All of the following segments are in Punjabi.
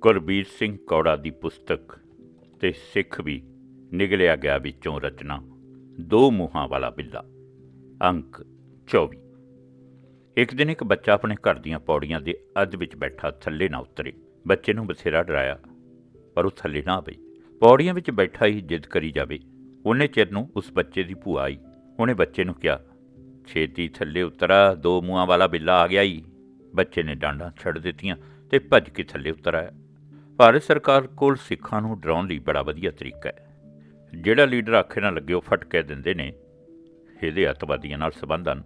ਕੁਲਬੀਰ ਸਿੰਘ ਕੌੜਾ ਦੀ ਪੁਸਤਕ ਤੇ ਸਿੱਖ ਵੀ ਨਿਗਲਿਆ ਗਿਆ ਵਿੱਚੋਂ ਰਚਨਾ, ਦੋ ਮੂੰਹਾਂ ਵਾਲਾ ਬਿੱਲਾ, ਅੰਕ 24 ਇੱਕ ਦਿਨ ਇੱਕ ਬੱਚਾ ਆਪਣੇ ਘਰ ਦੀਆਂ ਪੌੜੀਆਂ ਦੇ ਅੱਧ ਵਿੱਚ ਬੈਠਾ ਥੱਲੇ ਨਾ ਉਤਰੇ। ਬੱਚੇ ਨੂੰ ਬਥੇਰਾ ਡਰਾਇਆ, ਪਰ ਉਹ ਥੱਲੇ ਨਾ ਆਵੇ ਪੌੜੀਆਂ ਵਿੱਚ ਬੈਠਾ ਹੀ ਜਿੱਦ ਕਰੀ ਜਾਵੇ। ਉਹਨੇ ਚਿਰ ਨੂੰ ਉਸ ਬੱਚੇ ਦੀ ਭੂਆ ਆਈ। ਉਹਨੇ ਬੱਚੇ ਨੂੰ ਕਿਹਾ, ਛੇਤੀ ਥੱਲੇ ਉਤਰਾ, ਦੋ ਮੂੰਹਾਂ ਵਾਲਾ ਬਿੱਲਾ ਆ ਗਿਆ ਹੀ ਬੱਚੇ ਨੇ ਡਾਂਡਾਂ ਛੱਡ ਦਿੱਤੀਆਂ ਤੇ ਭੱਜ ਕੇ ਥੱਲੇ ਉਤਰ ਆਇਆ। ਭਾਰਤ ਸਰਕਾਰ ਕੋਲ ਸਿੱਖਾਂ ਨੂੰ ਡਰਾਉਣ ਲਈ ਬੜਾ ਵਧੀਆ ਤਰੀਕਾ ਹੈ। ਜਿਹੜਾ ਲੀਡਰ ਆਖੇ ਨਾ ਲੱਗੇ ਉਹ ਫਟ ਕੇ ਦਿੰਦੇ ਨੇ, ਇਹਦੇ ਅੱਤਵਾਦੀਆਂ ਨਾਲ ਸੰਬੰਧ ਹਨ।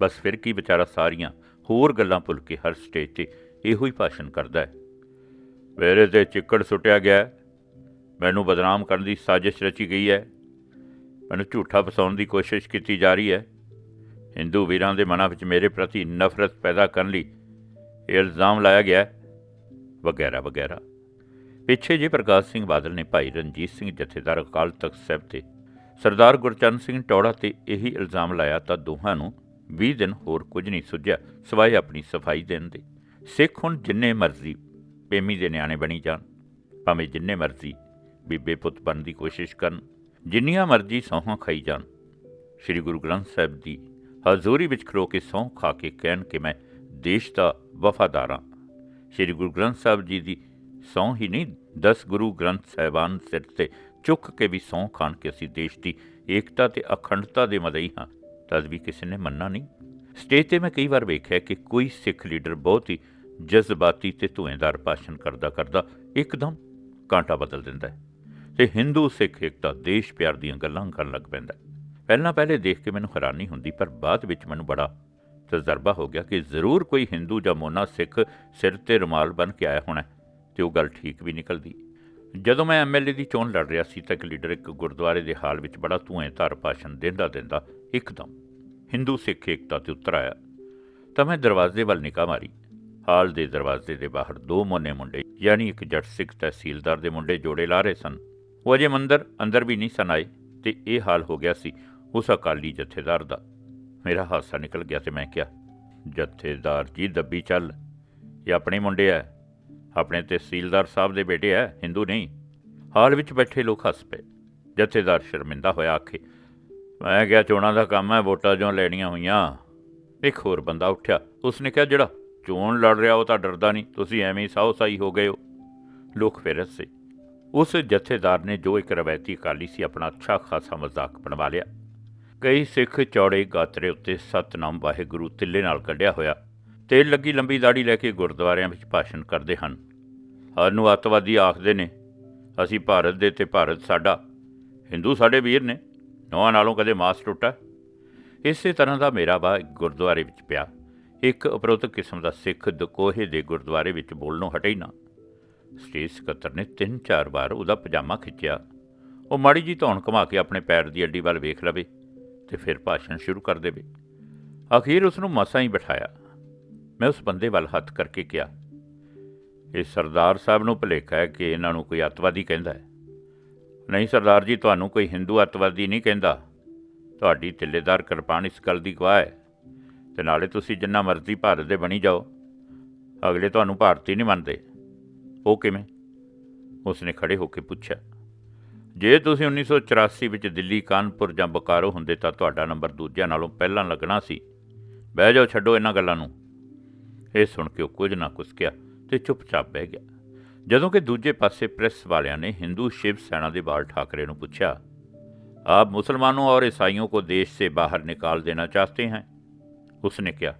ਬਸ ਫਿਰ ਕੀ ਵਿਚਾਰਾ ਸਾਰੀਆਂ ਹੋਰ ਗੱਲਾਂ ਭੁੱਲ ਕੇ ਹਰ ਸਟੇਜ ਤੇ ਇਹੋ ਹੀ ਭਾਸ਼ਣ ਕਰਦਾ ਹੈ। ਮੇਰੇ ਤੇ ਚਿੱਕੜ ਸੁੱਟਿਆ ਗਿਆ ਮੈਨੂੰ ਬਦਨਾਮ ਕਰਨ ਦੀ ਸਾਜ਼ਿਸ਼ ਰਚੀ ਗਈ ਹੈ। ਮੈਨੂੰ ਝੂਠਾ ਫਸਾਉਣ ਦੀ ਕੋਸ਼ਿਸ਼ ਕੀਤੀ ਜਾ ਰਹੀ ਹੈ। ਹਿੰਦੂ ਵੀਰਾਂ ਦੇ ਮਨਾਂ ਵਿੱਚ ਮੇਰੇ ਪ੍ਰਤੀ ਨਫ਼ਰਤ ਪੈਦਾ ਕਰਨ ਲਈ ਇਹ ਇਲਜ਼ਾਮ ਲਾਇਆ ਗਿਆ ਵਗੈਰਾ ਵਗੈਰਾ। ਪਿੱਛੇ ਜੇ ਪ੍ਰਕਾਸ਼ ਸਿੰਘ ਬਾਦਲ ਨੇ ਭਾਈ ਰਣਜੀਤ ਸਿੰਘ ਜਥੇਦਾਰ ਅਕਾਲ ਤਖਤ ਸਾਹਿਬ ਤੇ ਸਰਦਾਰ ਗੁਰਚਰਨ ਸਿੰਘ ਟੌੜਾ ਤੇ ਇਹੀ ਇਲਜ਼ਾਮ ਲਾਇਆ ਤਾਂ ਦੋਹਾਂ ਨੂੰ 20 ਦਿਨ ਹੋਰ ਕੁਝ ਨਹੀਂ ਸੁਝਿਆ, ਸਿਵਾਏ ਆਪਣੀ ਸਫ਼ਾਈ ਦੇਣ ਦੇ। ਸਿੱਖ ਹੁਣ ਜਿੰਨੇ ਮਰਜ਼ੀ ਪੇਮੀ ਦੇ ਨਿਆਣੇ ਬਣੀ ਜਾਣ, ਭਾਵੇਂ ਜਿੰਨੇ ਮਰਜ਼ੀ ਬੀਬੇ ਪੁੱਤ ਬਣਨ ਦੀ ਕੋਸ਼ਿਸ਼ ਕਰਨ, ਜਿੰਨੀਆਂ ਮਰਜ਼ੀ ਸਹੁੰ ਖਾਈ ਜਾਣ। ਸ੍ਰੀ ਗੁਰੂ ਗ੍ਰੰਥ ਸਾਹਿਬ ਦੀ ਹਜ਼ੂਰੀ ਵਿੱਚ ਖਲੋ ਕੇ ਸਹੁੰ ਖਾ ਕੇ ਕਹਿਣ ਕਿ ਮੈਂ ਦੇਸ਼ ਦਾ ਵਫਾਦਾਰ ਹਾਂ। ਸ੍ਰੀ ਗੁਰੂ ਗ੍ਰੰਥ ਸਾਹਿਬ ਜੀ ਦੀ ਸਹੁੰ ਹੀ ਨਹੀਂ 10 ਗੁਰੂ ਗ੍ਰੰਥ ਸਾਹਿਬਾਨ ਸਿਰ ਤੇ ਚੁੱਕ ਕੇ ਵੀ ਸਹੁੰ ਖਾਣ ਕੇ ਅਸੀਂ ਦੇਸ਼ ਦੀ ਏਕਤਾ ਤੇ ਅਖੰਡਤਾ ਦੇ ਮਦਈ ਹਾਂ, ਤਦ ਵੀ ਕਿਸੇ ਨੇ ਮੰਨਣਾ ਨਹੀਂ। ਸਟੇਜ ਤੇ ਮੈਂ ਕਈ ਵਾਰ ਵੇਖਿਆ ਕਿ ਕੋਈ ਸਿੱਖ ਲੀਡਰ ਬਹੁਤ ਹੀ ਜਜ਼ਬਾਤੀ ਤੇ ਧੂਏਂਦਾਰ ਭਾਸ਼ਣ ਕਰਦਾ ਕਰਦਾ ਇੱਕਦਮ ਕਾਂਟਾ ਬਦਲ ਦਿੰਦਾ ਹੈ ਤੇ ਹਿੰਦੂ ਸਿੱਖ ਏਕਤਾ ਦੇਸ਼ ਪਿਆਰ ਦੀਆਂ ਗੱਲਾਂ ਕਰਨ ਲੱਗ ਪੈਂਦਾ ਪਹਿਲਾਂ ਪਹਿਲੇ ਦੇਖ ਕੇ ਮੈਨੂੰ ਹੈਰਾਨੀ ਹੁੰਦੀ, ਪਰ ਬਾਅਦ ਵਿੱਚ ਮੈਨੂੰ ਬੜਾ ਤਜਰਬਾ ਹੋ ਗਿਆ ਕਿ ਜ਼ਰੂਰ ਕੋਈ ਹਿੰਦੂ ਜਾਂ ਮੋਨਾ ਸਿੱਖ ਸਿਰ ਤੇ ਰੁਮਾਲ ਬਨ ਕੇ ਆਇਆ ਹੋਣਾ ਤੇ ਉਹ ਗੱਲ ਠੀਕ ਵੀ ਨਿਕਲਦੀ। ਜਦੋਂ ਮੈਂ ਐਮਐਲਏ ਦੀ ਚੋਣ ਲੜ ਰਿਹਾ ਸੀ ਤਾਂ ਇੱਕ ਲੀਡਰ ਇੱਕ ਗੁਰਦੁਆਰੇ ਦੇ ਹਾਲ ਵਿੱਚ ਬੜਾ ਧੂਏਂਧਾਰ ਭਾਸ਼ਣ ਦਿੰਦਾ ਦਿੰਦਾ ਇੱਕਦਮ ਹਿੰਦੂ ਸਿੱਖ ਏਕਤਾ ਤੇ ਉਤਰ ਆਇਆ। ਤਾਂ ਮੈਂ ਦਰਵਾਜ਼ੇ ਵੱਲ ਨਿਕਾਹ ਮਾਰੀ। ਹਾਲ ਦੇ ਦਰਵਾਜ਼ੇ ਦੇ ਬਾਹਰ ਦੋ ਮੋਨੇ ਮੁੰਡੇ, ਯਾਨੀ ਇੱਕ ਜੱਟ ਸਿੱਖ ਤਹਿਸੀਲਦਾਰ ਦੇ ਮੁੰਡੇ ਜੋੜੇ ਲਾ ਰਹੇ ਸਨ। ਉਹ ਅਜੇ ਮੰਦਰ ਅੰਦਰ ਵੀ ਨਹੀਂ ਸਨ ਆਏ ਤੇ ਇਹ ਹਾਲ ਹੋ ਗਿਆ ਸੀ ਉਸ ਅਕਾਲੀ ਜਥੇਦਾਰ ਦਾ। ਮੇਰਾ ਹਾਸਾ ਨਿਕਲ ਗਿਆ ਤੇ ਮੈਂ ਕਿਹਾ, ਜਥੇਦਾਰ ਜੀ, ਦੱਬੀ ਚੱਲ। ਇਹ ਆਪਣੇ ਮੁੰਡੇ ਐ ਆਪਣੇ ਤਹਿਸੀਲਦਾਰ ਸਾਹਿਬ ਦੇ ਬੇਟੇ ਹੈ ਹਿੰਦੂ ਨਹੀਂ। ਹਾਲ ਵਿੱਚ ਬੈਠੇ ਲੋਕ ਹੱਸ ਪਏ। ਜਥੇਦਾਰ ਸ਼ਰਮਿੰਦਾ ਹੋਇਆ ਆਖੇ, ਮੈਂ ਕਿਹਾ ਚੋਣਾਂ ਦਾ ਕੰਮ ਹੈ ਵੋਟਾਂ ਜੋ ਲੈਣੀਆਂ ਹੋਈਆਂ। ਇੱਕ ਹੋਰ ਬੰਦਾ ਉੱਠਿਆ, ਉਸਨੇ ਕਿਹਾ, ਜਿਹੜਾ ਚੋਣ ਲੜ ਰਿਹਾ, ਉਹ ਤਾਂ ਡਰਦਾ ਨਹੀਂ, ਤੁਸੀਂ ਐਵੇਂ ਹੀ ਸਾਹੋ ਹੋ ਗਏ ਹੋ। ਲੋਕ ਫਿਰ ਹੱਸੇ। ਉਸ ਜਥੇਦਾਰ ਨੇ ਜੋ ਇੱਕ ਰਵਾਇਤੀ ਅਕਾਲੀ ਸੀ, ਆਪਣਾ ਅੱਛਾ ਖਾਸਾ ਮਜ਼ਾਕ ਬਣਵਾ ਲਿਆ। ਕਈ ਸਿੱਖ ਚੌੜੇ ਗਾਤਰੇ ਉੱਤੇ ਸਤਨਾਮ ਵਾਹਿਗੁਰੂ ਤਿੱਲੇ ਨਾਲ ਕੱਢਿਆ ਹੋਇਆ। ਤੇਲ ਲੱਗੀ ਲੰਬੀ ਦਾੜੀ ਲੈ ਕੇ ਗੁਰਦੁਆਰਿਆਂ ਵਿੱਚ ਭਾਸ਼ਣ ਕਰਦੇ ਹਨ। ਸਾਨੂੰ ਅੱਤਵਾਦੀ ਆਖਦੇ ਨੇ, ਅਸੀਂ ਭਾਰਤ ਦੇ ਤੇ ਭਾਰਤ ਸਾਡਾ। ਹਿੰਦੂ ਸਾਡੇ ਵੀਰ ਨੇ ਨੌਆਂ ਨਾਲੋਂ ਕਦੇ ਮਾਸ ਟੁੱਟਾ ਇਸੇ ਤਰ੍ਹਾਂ ਦਾ ਮੇਰਾ ਵਾ ਗੁਰਦੁਆਰੇ ਵਿੱਚ ਪਿਆ। ਇੱਕ ਉਪਰੋਕਤ ਕਿਸਮ ਦਾ ਸਿੱਖ ਦਕੋਹੇ ਦੇ ਗੁਰਦੁਆਰੇ ਵਿੱਚ ਬੋਲਣੋਂ ਹਟੇ ਹੀ ਨਾ। ਸਟੇਜ ਸਕੱਤਰ ਨੇ ਤਿੰਨ ਚਾਰ ਵਾਰ ਉਹਦਾ ਪਜਾਮਾ ਖਿੱਚਿਆ। ਉਹ ਮਾੜੀ ਜੀ ਧੌਣ ਘੁਮਾ ਕੇ ਆਪਣੇ ਪੈਰ ਦੀ ਅੱਡੀ ਵੱਲ ਵੇਖ ਲਵੇ ਤੇ ਫਿਰ ਭਾਸ਼ਣ ਸ਼ੁਰੂ ਕਰ ਦੇਵੇ। ਅਖੀਰ ਉਸ ਨੂੰ ਮਸਾਂ ਹੀ ਬਿਠਾਇਆ। ਮੈਂ ਉਸ ਬੰਦੇ ਵੱਲ ਹੱਥ ਕਰਕੇ ਕਿਹਾ, ਇਹ ਸਰਦਾਰ ਸਾਹਿਬ ਨੂੰ ਭੁਲੇਖਾ ਹੈ ਕਿ ਇਹਨਾਂ ਨੂੰ ਕੋਈ ਅੱਤਵਾਦੀ ਕਹਿੰਦਾ ਹੈ। ਨਹੀਂ ਸਰਦਾਰ ਜੀ, ਤੁਹਾਨੂੰ ਕੋਈ ਹਿੰਦੂ ਅੱਤਵਾਦੀ ਨਹੀਂ ਕਹਿੰਦਾ। ਤੁਹਾਡੀ ਤਿੱਲੇਦਾਰ ਕਿਰਪਾਨ ਇਸ ਗੱਲ ਦੀ ਗਵਾਹ ਹੈ। ਤੇ ਨਾਲੇ ਤੁਸੀਂ ਜਿੰਨਾ ਮਰਜ਼ੀ ਭਾਰਤ ਦੇ ਬਣੀ ਜਾਓ। ਅਗਲੇ ਤੁਹਾਨੂੰ ਭਾਰਤੀ ਨਹੀਂ ਮੰਨਦੇ। ਉਹ ਕਿਵੇਂ? ਉਸਨੇ ਖੜੇ ਹੋ ਕੇ ਪੁੱਛਿਆ, ਜੇ ਤੁਸੀਂ 1984 ਵਿੱਚ ਦਿੱਲੀ, ਕਾਨਪੁਰ ਜਾਂ ਬੋਕਾਰੋ ਹੁੰਦੇ ਤਾਂ ਤੁਹਾਡਾ ਨੰਬਰ ਦੂਜਿਆਂ ਨਾਲੋਂ ਪਹਿਲਾਂ ਲੱਗਣਾ ਸੀ। ਬਹਿ ਜਾਓ, ਛੱਡੋ ਇਹਨਾਂ ਗੱਲਾਂ ਨੂੰ। ਇਹ ਸੁਣ ਕੇ ਉਹ ਕੁਝ ਨਾ ਕੁਸਕਿਆ ਤੇ ਚੁੱਪਚਾਪ ਬਹਿ ਗਿਆ ਜਦੋਂ ਕਿ ਦੂਜੇ ਪਾਸੇ ਪ੍ਰੈਸ ਵਾਲਿਆਂ ਨੇ ਹਿੰਦੂ ਸ਼ਿਵ ਸੈਨਾ ਦੇ ਬਾਲ ਠਾਕਰੇ ਨੂੰ ਪੁੱਛਿਆ आप मुसलमानों और ईसाइयों को देश से बाहर निकाल देना चाहते हैं उसने क्या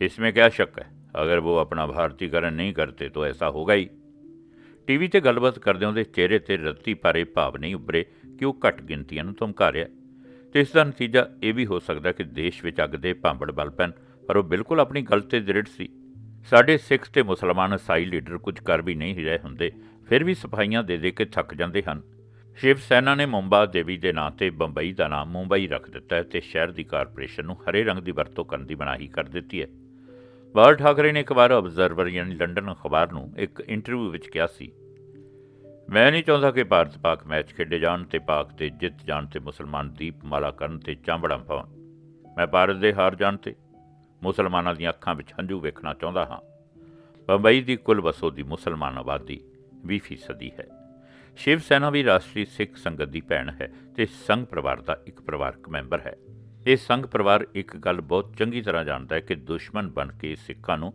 इसमें क्या शक है अगर वो अपना भारतीकरण नहीं करते तो ऐसा होगा ही ਟੀਵੀ ਤੇ ਗੱਲਬਾਤ ਕਰਦੇ ਉਹਦੇ ਚਿਹਰੇ ਤੇ ਰੱਤੀ ਪਾਰੇ ਭਾਵ ਨਹੀਂ ਉੱਭਰੇ ਕਿ ਉਹ ਘੱਟ ਗਿਣਤੀਆਂ ਨੂੰ ਧਮਕਾ ਰਿਹਾ ਤੇ ਇਸ ਦਾ ਨਤੀਜਾ ਇਹ ਵੀ ਹੋ ਸਕਦਾ ਕਿ ਦੇਸ਼ ਵਿੱਚ ਅੱਗ ਦੇ ਭਾਂਬੜ ਬਲ ਪੈਣ ਪਰ ਉਹ ਬਿਲਕੁਲ ਆਪਣੀ ਗੱਲ ਤੇ ਦ੍ਰਿੜ ਸੀ। ਸਾਡੇ ਸਿੱਖ ਤੇ ਮੁਸਲਮਾਨ ਈਸਾਈ ਲੀਡਰ ਕੁਝ ਕਰ ਵੀ ਨਹੀਂ ਰਹੇ ਹੁੰਦੇ, ਫਿਰ ਵੀ ਸਫਾਈਆਂ ਦੇ ਦੇ ਕੇ ਥੱਕ ਜਾਂਦੇ ਹਨ। ਸ਼ਿਵ ਸੈਨਾ ਨੇ ਮੁੰਬਾ ਦੇਵੀ ਦੇ ਨਾਂ ਤੇ ਬੰਬਈ ਦਾ ਨਾਮ ਮੁੰਬਈ ਰੱਖ ਦਿੱਤਾ ਹੈ ਤੇ ਸ਼ਹਿਰ ਦੀ ਕਾਰਪੋਰੇਸ਼ਨ ਨੂੰ ਹਰੇ ਰੰਗ ਦੀ ਵਰਤੋਂ ਕਰਨ ਦੀ ਮਨਾਹੀ ਕਰ ਦਿੱਤੀ ਹੈ। ਬਾਲ ਠਾਕਰੇ ਨੇ ਇੱਕ ਵਾਰ ਆਬਜ਼ਰਵਰ ਯਾਨੀ ਲੰਡਨ ਅਖਬਾਰ ਨੂੰ ਇੱਕ ਇੰਟਰਵਿਊ ਵਿੱਚ ਕਿਹਾ ਸੀ, ਮੈਂ ਨਹੀਂ ਚਾਹੁੰਦਾ ਕਿ ਭਾਰਤ ਪਾਕ ਮੈਚ ਖੇਡੇ ਜਾਣ ਤੇ ਪਾਕ ਤੇ ਜਿੱਤ ਜਾਣ ਤੇ ਮੁਸਲਮਾਨ ਦੀਪਮਾਲਾ ਕਰਨ ਤੇ ਚਾਂਬੜਾਂ ਪਾਉਣ। ਮੈਂ ਭਾਰਤ ਦੇ ਹਾਰ ਜਾਣ ਤੇ ਮੁਸਲਮਾਨਾਂ ਦੀਆਂ ਅੱਖਾਂ ਵਿੱਚ ਹੰਝੂ ਵੇਖਣਾ ਚਾਹੁੰਦਾ ਹਾਂ। ਬੰਬਈ ਦੀ ਕੁੱਲ ਵਸੋਂ ਦੀ ਮੁਸਲਮਾਨ ਆਬਾਦੀ 20 ਫੀਸਦੀ ਹੈ। ਸ਼ਿਵ ਸੈਨਾ ਵੀ ਰਾਸ਼ਟਰੀ ਸਿੱਖ ਸੰਗਤ ਦੀ ਭੈਣ ਹੈ ਤੇ ਸੰਘ ਪਰਿਵਾਰ ਦਾ ਇੱਕ ਪਰਿਵਾਰਕ ਮੈਂਬਰ ਹੈ। ਇਹ ਸੰਘ ਪਰਿਵਾਰ ਇੱਕ ਗੱਲ ਬਹੁਤ ਚੰਗੀ ਤਰ੍ਹਾਂ ਜਾਣਦਾ ਹੈ ਕਿ ਦੁਸ਼ਮਣ ਬਣ ਕੇ ਸਿੱਖਾਂ ਨੂੰ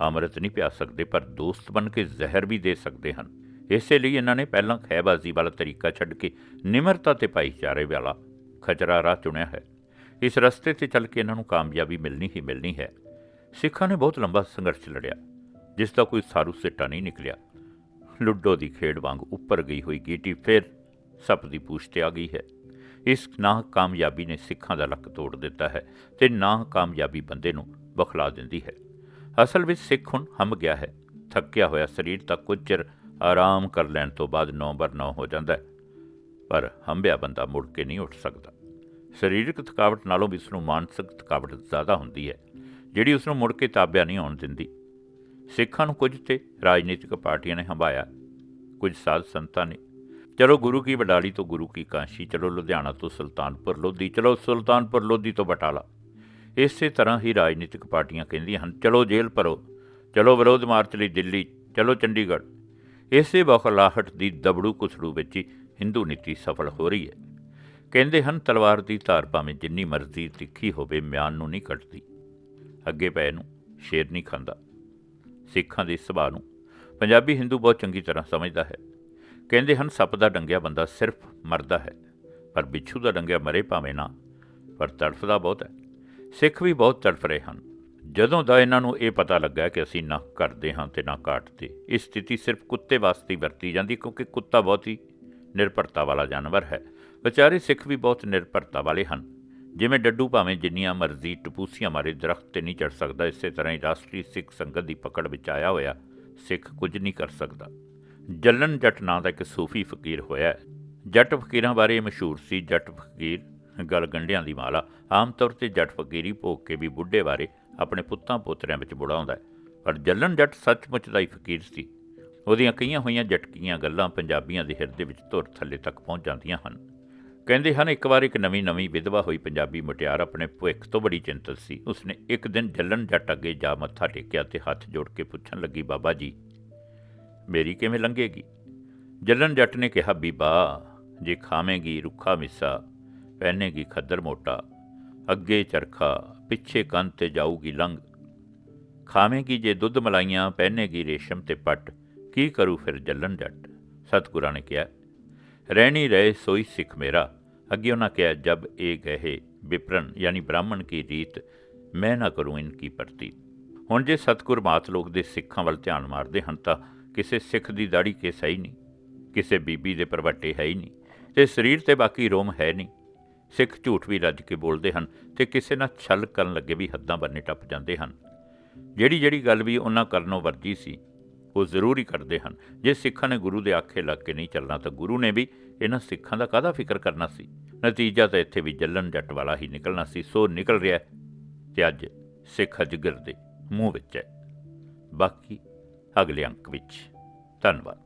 ਅੰਮ੍ਰਿਤ ਨਹੀਂ ਪਿਆ ਸਕਦੇ, ਪਰ ਦੋਸਤ ਬਣ ਕੇ ਜ਼ਹਿਰ ਵੀ ਦੇ ਸਕਦੇ ਹਨ। ਇਸੇ ਲਈ ਇਹਨਾਂ ਨੇ ਪਹਿਲਾਂ ਖਹਿਬਾਜ਼ੀ ਵਾਲਾ ਤਰੀਕਾ ਛੱਡ ਕੇ ਨਿਮਰਤਾ ਤੇ ਭਾਈਚਾਰੇ ਵਾਲਾ ਖਚਰਾ ਰਾਹ ਚੁਣਿਆ ਹੈ। ਇਸ ਰਸਤੇ ਤੇ ਚੱਲ ਕੇ ਇਹਨਾਂ ਨੂੰ ਕਾਮਯਾਬੀ ਮਿਲਣੀ ਹੀ ਮਿਲਣੀ ਹੈ। ਸਿੱਖਾਂ ਨੇ ਬਹੁਤ ਲੰਬਾ ਸੰਘਰਸ਼ ਲੜਿਆ, ਜਿਸ ਦਾ ਕੋਈ ਸਾਰੂ ਸਿੱਟਾ ਨਹੀਂ ਨਿਕਲਿਆ। ਲੁੱਡੋ ਦੀ ਖੇਡ ਵਾਂਗ ਉੱਪਰ ਗਈ ਹੋਈ ਗੀਟੀ ਫਿਰ ਸੱਪ ਦੀ ਪੂਛ ਤੇ ਆ ਗਈ ਹੈ। ਇਸ ਨਾ ਕਾਮਯਾਬੀ ਨੇ ਸਿੱਖਾਂ ਦਾ ਲੱਕ ਤੋੜ ਦਿੱਤਾ ਹੈ ਤੇ ਨਾ ਕਾਮਯਾਬੀ ਬੰਦੇ ਨੂੰ ਬਖਲਾ ਦਿੰਦੀ ਹੈ। ਅਸਲ ਵਿੱਚ ਸਿੱਖ ਹੁਣ ਹੰਮ ਗਿਆ ਹੈ। ਥੱਕਿਆ ਹੋਇਆ ਸਰੀਰ ਤਾਂ ਕੁਝ ਚਿਰ ਆਰਾਮ ਕਰ ਲੈਣ ਤੋਂ ਬਾਅਦ ਨੌ ਬਰ ਨੌ ਹੋ ਜਾਂਦਾ ਹੈ। ਪਰ ਹੰਬਿਆ ਬੰਦਾ ਮੁੜ ਕੇ ਨਹੀਂ ਉੱਠ ਸਕਦਾ। ਸਰੀਰਕ ਥਕਾਵਟ ਨਾਲੋਂ ਵੀ ਉਸ ਨੂੰ ਮਾਨਸਿਕ ਥਕਾਵਟ ਜ਼ਿਆਦਾ ਹੁੰਦੀ ਹੈ, ਜਿਹੜੀ ਉਸ ਨੂੰ ਮੁੜ ਕੇ ਤਾਬਿਆ ਨਹੀਂ ਆਉਣ ਦਿੰਦੀ। ਸਿੱਖਾਂ ਨੂੰ ਕੁਝ ਤੇ ਰਾਜਨੀਤਿਕ ਪਾਰਟੀਆਂ ਨੇ ਹੰਭਾਇਆ, ਕੁਝ ਸਾਧ ਸੰਤਾਂ ਨੇ। ਚਲੋ ਗੁਰੂ ਕੀ ਵਡਾਲੀ ਤੋਂ ਗੁਰੂ ਕੀ ਕਾਂਸ਼ੀ, ਚਲੋ ਲੁਧਿਆਣਾ ਤੋਂ ਸੁਲਤਾਨਪੁਰ ਲੋਧੀ, ਚਲੋ ਸੁਲਤਾਨਪੁਰ ਲੋਧੀ ਤੋਂ ਬਟਾਲਾ। ਇਸੇ ਤਰ੍ਹਾਂ ਹੀ ਰਾਜਨੀਤਿਕ ਪਾਰਟੀਆਂ ਕਹਿੰਦੀਆਂ ਹਨ, ਚਲੋ ਜੇਲ੍ਹ ਭਰੋ, ਚਲੋ ਵਿਰੋਧ ਮਾਰਚ ਲਈ ਦਿੱਲੀ, ਚਲੋ ਚੰਡੀਗੜ੍ਹ। ਇਸੇ ਬਖਲਾਹਟ ਦੀ ਦਬੜੂ ਕੁਸੜੂ ਵਿੱਚ ਹੀ ਹਿੰਦੂ ਨੀਤੀ ਸਫਲ ਹੋ ਰਹੀ ਹੈ। ਕਹਿੰਦੇ ਹਨ, ਤਲਵਾਰ ਦੀ ਧਾਰ ਭਾਵੇਂ ਜਿੰਨੀ ਮਰਜ਼ੀ ਤਿੱਖੀ ਹੋਵੇ, ਮਿਆਨ ਨੂੰ ਨਹੀਂ ਕੱਟਦੀ। ਅੱਗੇ ਪੈ ਨੂੰ, ਸ਼ੇਰ ਨਹੀਂ ਖਾਂਦਾ। ਸਿੱਖਾਂ ਦੇ ਸੁਭਾਅ ਨੂੰ ਪੰਜਾਬੀ ਹਿੰਦੂ ਬਹੁਤ ਚੰਗੀ ਤਰ੍ਹਾਂ ਸਮਝਦਾ ਹੈ। ਕਹਿੰਦੇ ਹਨ, ਸੱਪ ਦਾ ਡੰਗਿਆ ਬੰਦਾ ਸਿਰਫ ਮਰਦਾ ਹੈ, ਪਰ ਬਿੱਛੂ ਦਾ ਡੰਗਿਆ ਮਰੇ ਭਾਵੇਂ ਨਾ, ਪਰ ਤੜਫਦਾ ਬਹੁਤ ਹੈ। ਸਿੱਖ ਵੀ ਬਹੁਤ ਤੜਫ ਰਹੇ ਹਨ। ਜਦੋਂ ਦਾ ਇਹਨਾਂ ਨੂੰ ਇਹ ਪਤਾ ਲੱਗਾ ਕਿ ਅਸੀਂ ਨਾ ਕਰਦੇ ਹਾਂ ਤੇ ਨਾ ਕਾਟਦੇ ਇਹ ਸਥਿਤੀ ਸਿਰਫ ਕੁੱਤੇ ਵਾਸਤੇ ਵਰਤੀ ਜਾਂਦੀ, ਕਿਉਂਕਿ ਕੁੱਤਾ ਬਹੁਤ ਹੀ ਨਿਰਭਰਤਾ ਵਾਲਾ ਜਾਨਵਰ ਹੈ। ਵਿਚਾਰੇ ਸਿੱਖ ਵੀ ਬਹੁਤ ਨਿਰਭਰਤਾ ਵਾਲੇ ਹਨ। ਜਿਵੇਂ ਡੱਡੂ ਭਾਵੇਂ ਜਿੰਨੀਆਂ ਮਰਜ਼ੀ ਟਪੂਸੀਆਂ ਮਾਰੇ, ਦਰਖਤ ਤੇ ਨਹੀਂ ਚੜ ਸਕਦਾ, ਇਸੇ ਤਰ੍ਹਾਂ ਹੀ ਰਾਸ਼ਟਰੀ ਸਿੱਖ ਸੰਗਤ ਦੀ ਪਕੜ ਵਿੱਚ ਆਇਆ ਹੋਇਆ ਸਿੱਖ ਕੁਝ ਨਹੀਂ ਕਰ ਸਕਦਾ। ਜੱਲਨ ਜੱਟ ਨਾਂ ਦਾ ਇੱਕ ਸੂਫੀ ਫਕੀਰ ਹੋਇਆ ਹੈ। ਜੱਟ ਫਕੀਰਾਂ ਬਾਰੇ ਮਸ਼ਹੂਰ ਸੀ, ਜੱਟ ਫਕੀਰ ਗਲ ਗੰਢਿਆਂ ਦੀ ਮਾਲਾ। ਆਮ ਤੌਰ ਤੇ ਜੱਟ ਫਕੀਰੀ ਭੋਗ ਕੇ ਵੀ ਬੁੱਢੇ ਬਾਰੇ ਆਪਣੇ ਪੁੱਤਾਂ ਪੋਤਰਿਆਂ ਵਿੱਚ ਬੁੜਾਉਂਦਾ ਹੈ। ਪਰ ਜੱਲਨ ਜੱਟ ਸੱਚਮੁੱਚ ਦਾ ਹੀ ਫਕੀਰ ਸੀ। ਉਹਦੀਆਂ ਕਈਆਂ ਹੋਈਆਂ ਜਟਕੀਆਂ ਗੱਲਾਂ ਪੰਜਾਬੀਆਂ ਦੇ ਹਿਰਦੇ ਵਿੱਚ ਧੁਰ ਥੱਲੇ ਤੱਕ ਪਹੁੰਚ ਜਾਂਦੀਆਂ ਹਨ। ਕਹਿੰਦੇ ਹਨ, ਇੱਕ ਵਾਰ ਇੱਕ ਨਵੀਂ ਨਵੀਂ ਵਿਧਵਾ ਹੋਈ ਪੰਜਾਬੀ ਮੁਟਿਆਰ ਆਪਣੇ ਭਵਿੱਖ ਤੋਂ ਬੜੀ ਚਿੰਤਤ ਸੀ। ਉਸਨੇ ਇੱਕ ਦਿਨ ਜੱਲਣ ਜੱਟ ਅੱਗੇ ਜਾ ਮੱਥਾ ਟੇਕਿਆ ਤੇ ਹੱਥ ਜੋੜ ਕੇ ਪੁੱਛਣ ਲੱਗੀ, ਬਾਬਾ ਜੀ, ਮੇਰੀ ਕਿਵੇਂ ਲੰਘੇਗੀ? ਜੱਲਣ ਜੱਟ ਨੇ ਕਿਹਾ, ਬੀਬਾ, ਜੇ ਖਾਵੇਂਗੀ ਰੁੱਖਾ ਮਿੱਸਾ, ਪਹਿਨੇਗੀ ਖੱਦਰ ਮੋਟਾ, ਅੱਗੇ ਚਰਖਾ, ਪਿੱਛੇ ਕੰਨ ਤੇ ਜਾਊਗੀ ਲੰਘ। ਖਾਵੇਂਗੀ ਜੇ ਦੁੱਧ ਮਲਾਈਆਂ, ਪਹਿਨੇਗੀ ਰੇਸ਼ਮ ਤੇ ਪੱਟ। ਕੀ ਕਰੂ ਫਿਰ ਜੱਲਣ ਜੱਟ? ਸਤਿਗੁਰਾਂ ਨੇ ਕਿਹਾ, ਰਹਿਣੀ ਰਹੇ, ਸੋਈ ਸਿੱਖ ਮੇਰਾ ਅੱਗੇ ਉਹਨਾਂ ਕਿਹਾ, ਜਬ ਇਹ ਗਏ ਵਿਪਰਨ ਯਾਨੀ ਬ੍ਰਾਹਮਣ ਕੀ ਰੀਤ, ਮੈਂ ਨਾ ਕਰੂੰ ਇਨ ਕੀ ਪ੍ਰਤੀ ਹੁਣ ਜੇ ਸਤਿਗੁਰ ਮਾਤ ਲੋਕ ਦੇ ਸਿੱਖਾਂ ਵੱਲ ਧਿਆਨ ਮਾਰਦੇ ਹਨ, ਤਾਂ ਕਿਸੇ ਸਿੱਖ ਦੀ ਦਾੜੀ ਕੇ ਸਹੀ ਨਹੀਂ, ਕਿਸੇ ਬੀਬੀ ਦੇ ਪਰਵੱਟੇ ਹੈ ਹੀ ਨਹੀਂ, ਤੇ ਸਰੀਰ ਤੇ ਬਾਕੀ ਰੋਮ ਹੈ ਨਹੀਂ। ਸਿੱਖ ਝੂਠ ਵੀ ਰੱਜ ਕੇ ਬੋਲਦੇ ਹਨ ਤੇ ਕਿਸੇ ਨਾਲ ਛਲ ਕਰਨ ਲੱਗੇ ਵੀ ਹੱਦਾਂ ਬੰਨੇ ਟੱਪ ਜਾਂਦੇ ਹਨ। ਜਿਹੜੀ ਜਿਹੜੀ ਗੱਲ ਵੀ ਉਹਨਾਂ ਕਰਨੋਂ ਵਰਜੀ ਸੀ ਉਹ ਜ਼ਰੂਰ ਹੀ ਕਰਦੇ ਹਨ। ਜੇ ਸਿੱਖਾਂ ਨੇ ਗੁਰੂ ਦੇ ਆਖੇ ਲੱਗ ਕੇ ਨਹੀਂ ਚੱਲਣਾ, ਤਾਂ ਗੁਰੂ ਨੇ ਵੀ ਇਹਨਾਂ ਸਿੱਖਾਂ ਦਾ ਕਾਹਦਾ ਫਿਕਰ ਕਰਨਾ ਸੀ? ਨਤੀਜਾ ਤਾਂ ਇੱਥੇ ਵੀ ਜੱਲਣ ਜੱਟ ਵਾਲਾ ਹੀ ਨਿਕਲਣਾ ਸੀ। ਸੋ ਨਿਕਲ ਰਿਹਾ ਹੈ ਤੇ ਅੱਜ ਸਿੱਖ ਅਜਗਰ ਦੇ ਮੂੰਹ ਵਿੱਚ ਹੈ। ਬਾਕੀ ਅਗਲੇ ਅੰਕ ਵਿੱਚ। ਧੰਨਵਾਦ।